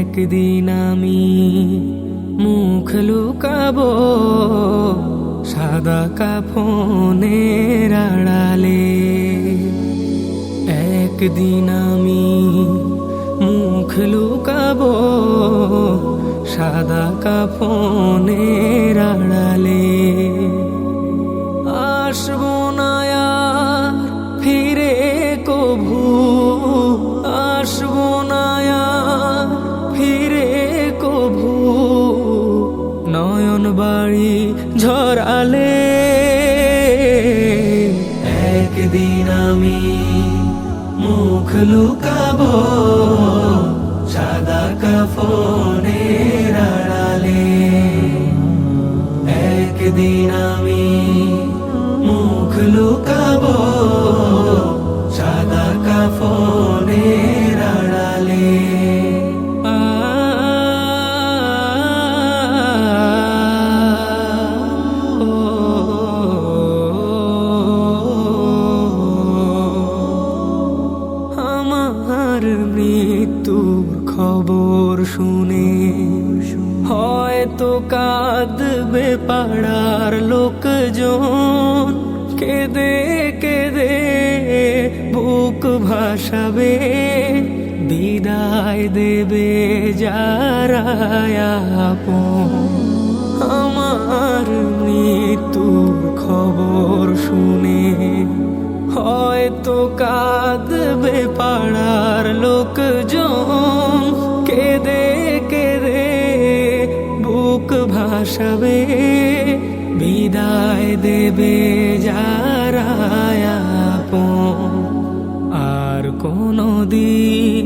একদিন আমি মুখ লুকাবো সাদা কাফনের আড়ালে একদিন আমি মুখ লুকাবো সাদা কাফনের আড়ালে। আসব একদিন আমি মুখ লুকাবো সাদা কফনে আড়ালে একদিন আমি মুখ লুকাবো খবর শুনে হয়তো কাঁদবে পাড়ার লোকজন। কেঁদে কেঁদে বুক ভাসাবে, বিদায় দেবে যারা আমার মৃত্যুর খবর শুনে হয়তো কাঁদবে পাড়ার লোকজন কেঁদে কেঁদে বুক ভাসাবে, বিদায় দেবে যারা আর কোনো দিন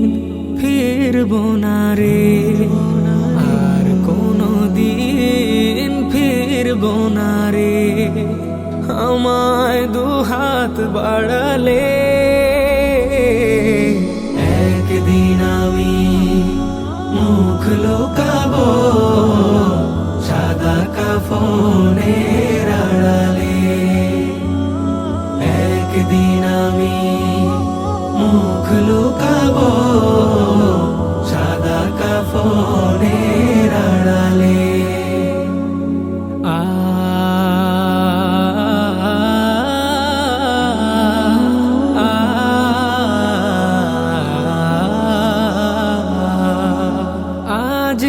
ফিরব না রে। আর কোনো দিন ফিরব না রে। আমায় দুহাত বাড়ালে। একদিন আমি মুখ লুকাবো, সাদা কাফনের আড়ালে একদিন আমি মুখ লুকাবো, সাদা কাফনের আড়ালে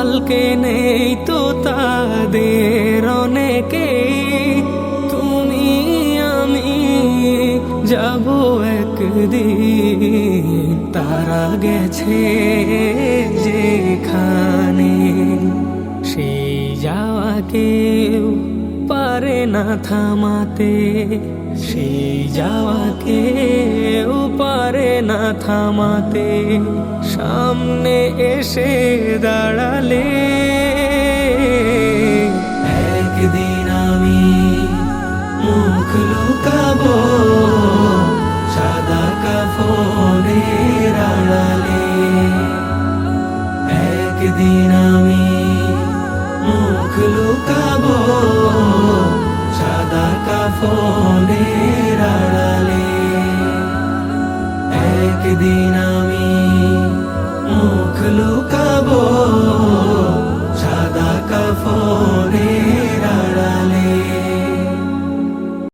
কালকে নেই তো তাদের অনেকেই তুমি, আমি যাব একদিন। তারা গেছে যেখানে, সেই যাওয়া কেউ পারে না থামাতে। সেই যাওয়া কেউ থামাতে সামনে এসে দাঁড়ালে। একদিন আমি মুখ লুকাবো, সাদা কাফনের আড়ালে একদিন আমি মুখ লুকাবো, সাদা কাফনের একদিন